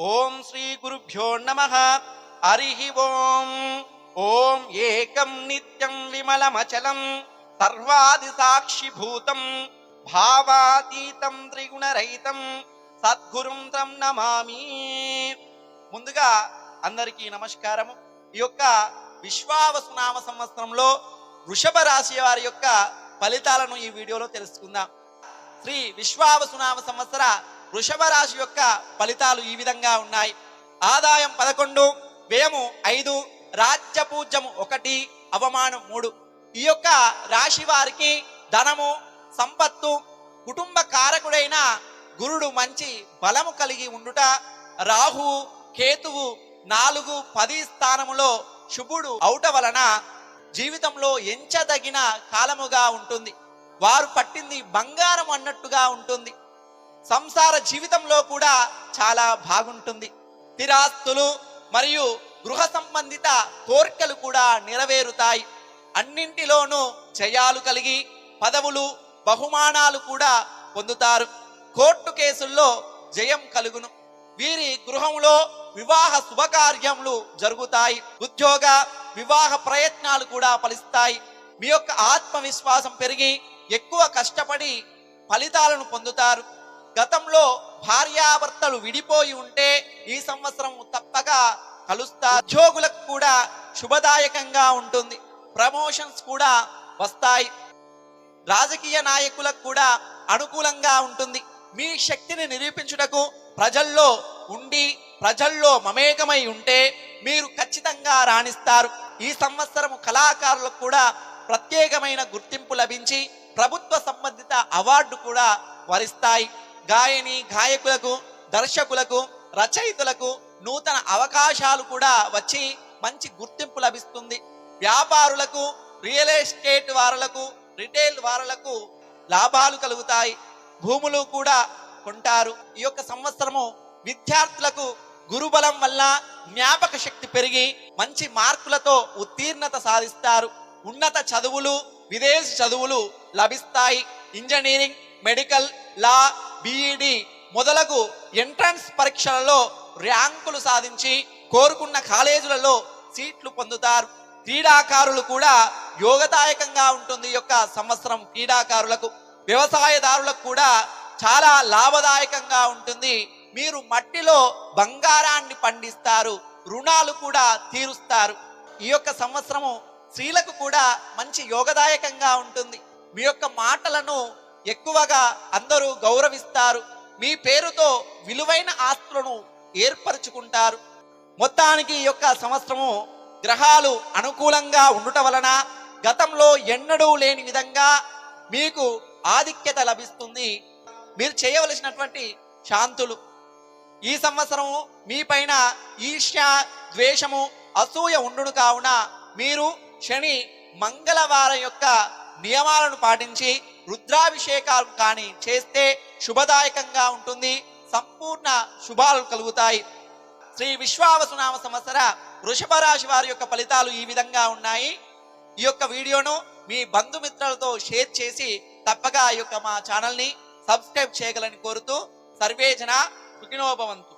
ఓం శ్రీ గురుభ్యో నమ. హరి ఓం. ఓం ఏకం నిత్యం విమలమచలం. సర్వాది సాక్షిభూతం భావాతీతం త్రిగుణరహితం. సద్గురుం తం నమామి. ముందుగా అందరికీ నమస్కారము. ఈ యొక్క విశ్వావసునామ సంవత్సరంలో వృషభ రాశి వారి యొక్క ఫలితాలను ఈ వీడియోలో తెలుసుకుందాం. శ్రీ విశ్వావసునామ సంవత్సర వృషభ రాశి యొక్క ఫలితాలు ఈ విధంగా ఉన్నాయి. ఆదాయం పదకొండు వ్యయము ఐదు రాజ్య పూజ్యము ఒకటి అవమానం మూడు. ఈ యొక్క రాశి వారికి ధనము సంపత్తు కుటుంబ కారకుడైన గురుడు మంచి బలము కలిగి ఉండుట రాహు కేతువు నాలుగు పది స్థానములో శుభుడు అవుట వలన జీవితంలో ఎంచదగిన కాలముగా ఉంటుంది. వారు పట్టింది బంగారం అన్నట్టుగా ఉంటుంది. సంసార జీవితంలో కూడా చాలా బాగుంటుంది. స్థిరాస్తులు మరియు గృహ సంబంధిత కోరికలు కూడా నెరవేరుతాయి. అన్నింటిలోనూ జయాలు కలిగి పదవులు బహుమానాలు కూడా పొందుతారు. కోర్టు కేసుల్లో జయం కలుగును. వీరి గృహంలో వివాహ శుభకార్యములు జరుగుతాయి. ఉద్యోగ వివాహ ప్రయత్నాలు కూడా ఫలిస్తాయి. మీ యొక్క ఆత్మవిశ్వాసం పెరిగి ఎక్కువ కష్టపడి ఫలితాలను పొందుతారు. గతంలో భార్యాభర్తలు విడిపోయి ఉంటే ఈ సంవత్సరం తప్పగా కలుస్తా ఉద్యోగులకు కూడా శుభదాయకంగా ఉంటుంది. ప్రమోషన్స్ కూడా వస్తాయి. రాజకీయ నాయకులకు కూడా అనుకూలంగా ఉంటుంది. మీ శక్తిని నిరూపించుటకు ప్రజల్లో ఉండి ప్రజల్లో మమేకమై ఉంటే మీరు ఖచ్చితంగా రాణిస్తారు. ఈ సంవత్సరం కళాకారులకు కూడా ప్రత్యేకమైన గుర్తింపు లభించి ప్రభుత్వ సంబంధిత అవార్డు కూడా వరిస్తాయి. గాయని గాయకులకు దర్శకులకు రచయితలకు నూతన అవకాశాలు కూడా వచ్చి మంచి గుర్తింపు లభిస్తుంది. వ్యాపారులకు రియల్ ఎస్టేట్ వారులకు రిటైల్ వారులకు లాభాలు కలుగుతాయి. భూములు కూడా కొంటారు. ఈ యొక్క సంవత్సరము విద్యార్థులకు గురుబలం వల్ల జ్ఞాపక శక్తి పెరిగి మంచి మార్కులతో ఉత్తీర్ణత సాధిస్తారు. ఉన్నత చదువులు విదేశీ చదువులు లభిస్తాయి. ఇంజనీరింగ్ మెడికల్ లా బీఈడి మొదలగు ఎంట్రన్స్ పరీక్షలలో ర్యాంకులు సాధించి కోరుకున్న కాలేజీలలో సీట్లు పొందుతారు. క్రీడాకారులు కూడా యోగదాయకంగా ఉంటుంది ఈ యొక్క సంవత్సరం క్రీడాకారులకు. వ్యవసాయదారులకు కూడా చాలా లాభదాయకంగా ఉంటుంది. మీరు మట్టిలో బంగారాన్ని పండిస్తారు రుణాలు కూడా తీరుస్తారు. ఈ యొక్క సంవత్సరము స్త్రీలకు కూడా మంచి యోగదాయకంగా ఉంటుంది. మీ యొక్క మాటలను ఎక్కువగా అందరూ గౌరవిస్తారు. మీ పేరుతో విలువైన ఆస్తులను ఏర్పరచుకుంటారు. మొత్తానికి ఈ యొక్క సంవత్సరము గ్రహాలు అనుకూలంగా ఉండటం వలన గతంలో ఎన్నడూ లేని విధంగా మీకు ఆధిక్యత లభిస్తుంది. మీరు చేయవలసినటువంటి శాంతులు. ఈ సంవత్సరము మీ పైన ఈర్ష్య ద్వేషము అసూయ ఉండును కావున మీరు శని మంగళవారం యొక్క నియమాలను పాటించి రుద్రాభిషేకాలు కానీ చేస్తే శుభదాయకంగా ఉంటుంది. సంపూర్ణ శుభాలు కలుగుతాయి. శ్రీ విశ్వావసునామ సంవత్సర వృషభ రాశి వారి యొక్క ఫలితాలు ఈ విధంగా ఉన్నాయి. ఈ యొక్క వీడియోను మీ బంధుమిత్రులతో షేర్ చేసి తప్పగా ఈ యొక్క మా ఛానల్ని సబ్స్క్రైబ్ చేయగలని కోరుతూ సర్వేజన సుఖినోభవంతు